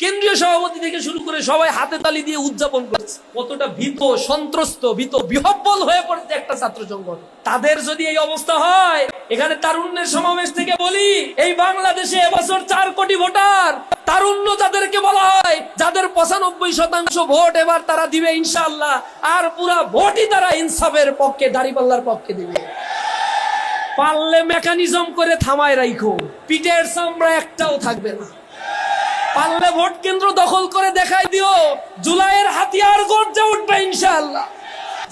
কেন্দ্রীয় সভাপতি থেকে শুরু করে সবাই হাতে তালি দিয়ে উদযাপন করেছে। কতটা ভীত, সন্ত্রস্ত, ভীত, বিহব্বল হয়ে পড়ছে একটা ছাত্র সংগঠন। তাদের যদি এই অবস্থা হয়, এখানে তারুণ্যের সমাবেশ থেকে বলি, এই বাংলাদেশে এবছর চার কোটি ভোটার। তারুণ্য যাদেরকে বলা হয়, যাদের পঁচানব্বই শতাংশ ভোট এবার তারা দিবে ইনশাল্লাহ আর পুরা ভোটই তারা ইনসাফের পক্ষে, দাড়িপাল্লার পক্ষে দিবে। পারলে মেকানিজম করে থামায় রাইখো। পিঠের চামড়া একটাও থাকবে না। পারলে ভোট কেন্দ্র দখল করে দেখাই দিও। জুলাইয়ের হাতিয়ার গর্জে উঠবে ইনশাআল্লাহ।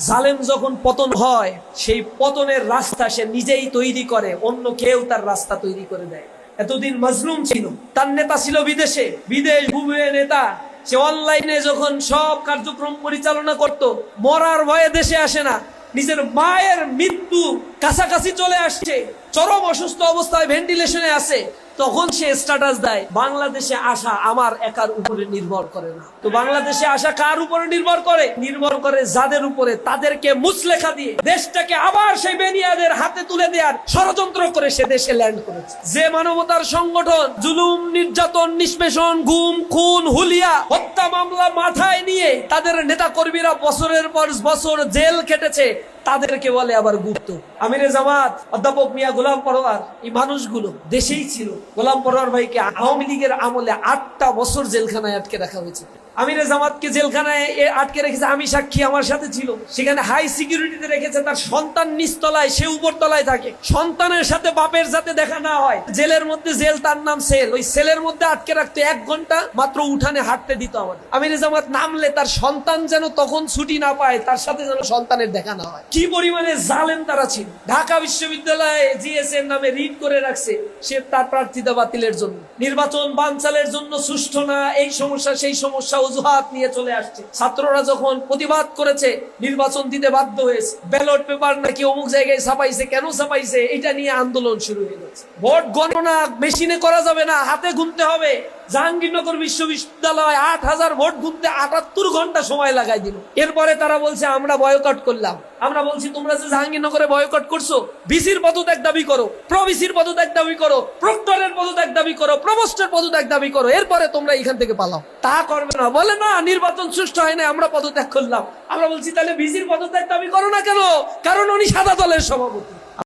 জালেম যখন পতন হয়, সেই পতনের রাস্তা সে নিজেই তৈরি করে, অন্য কেউ তার রাস্তা তৈরি করে দেয়। এতদিন মজলুম ছিল, তার নেতা ছিল বিদেশে, বিদেশ ভূমে নেতা। সে অনলাইনে যখন সব কার্যক্রম পরিচালনা করত, মরার ভয়ে দেশে আসে না। নিজের মায়ের মৃত্যু কাছাকাছি চলে আসছে, চরম অসুস্থ অবস্থায় ভেন্টিলেশনে আছে। তখন সে স্ট্যাটাস দেয়, বাংলাদেশে আসা আমার একার উপরে নির্ভর করে না। তো বাংলাদেশে আসা কার উপরে নির্ভর করে? নির্ভর করে যাদের উপরে, তাদেরকে মুসলেখা দিয়ে দেশটাকে আবার সেই বেনিয়াদের হাতে তুলে দেওয়ার ষড়যন্ত্র করে সে দেশে ল্যান্ড করেছে। যে মানবতার সংগঠন, জুলুম, নির্যাতন, নিষ্পেষণ, গুম, খুন, হুলিয়া, হত্যা মামলা মাথায় নিয়ে তাদের নেতা কর্মীরা বছরের পর বছর জেল খেটেছে, তাদেরকে বলে আবার গুপ্ত। আমিরে জামাত, অধ্যাপক মিয়া গোলাম পরোয়ার, এই মানুষগুলো দেশেই ছিল। গোলাম পরোয়ার ভাইকে আওয়ামী লীগের আমলে আটটা বছর জেলখানায় আটকে রাখা হয়েছে। আমিরে জামাতকে জেলখানায় আটকে রেখেছে, আমি সাক্ষী আমার সাথে ছিল। সেখানে হাই সিকিউরিটিতে রেখেছে, তার সন্তান নিচতলায়, সে উপর তলায় থাকে। সন্তানের সাথে বাপের সাথে দেখা না হয়, জেলের মধ্যে জেল তার নাম সেল। ওই সেলের মধ্যে আটকে রাখতে এক ঘণ্টা মাত্র উঠানে হাঁটতে দিত আমাদের। আমিরে জামাত নামলে তার সন্তান যেন তখন ছুটি না পায়, তার সাথে যেন সন্তানের দেখা না হয়। কি পরিমাণে জালেম তারা ছিল। ঢাকা বিশ্ববিদ্যালয়ে জিএসএর নামে রিড করে রাখছে, সে তার প্রার্থিতা বাতিলের জন্য। নির্বাচন বানচালের জন্য সুষ্ঠু না, এই সমস্যা, সেই সমস্যা অজুহাত নিয়ে চলে আসছে। ছাত্ররা যখন প্রতিবাদ করেছে, নির্বাচন দিতে বাধ্য হয়েছে। ব্যালট পেপার নাকি অমুক জায়গায় ছাপাইছে, কেন ছাপাইছে, এটা নিয়ে আন্দোলন শুরু হয়ে গেছে। ভোট গণনা মেশিনে করা যাবে না, হাতে গুনতে হবে। জাহাঙ্গীরনগর বিশ্ববিদ্যালয় আট হাজার ভোট গুনতে আটাত্তর ঘণ্টা সময় লাগাই দিল। এরপরে তারা বলছে, আমরা বয়কট করলাম। আমরা বলছি, তোমরা যে জাহাঙ্গীরনগরে বয়কট করছ বিসির পদত্যাগ দাবি করো প্রবিসির পদত্যাগ দাবি করো, প্রক্টরের পদত্যাগ দাবি করো প্রবোস্টের পদত্যাগ দাবি করো, এরপরে তোমরা এখান থেকে পালাও। তা করবে না। বলে, না, নির্বাচন সুষ্ঠু হয় না আমরা পদত্যাগ করলাম। আমরা বলছি, তাহলে বিসির পদত্যাগ দাবি করো না কেন? কারণ উনি সাদা দলের সভাপতি।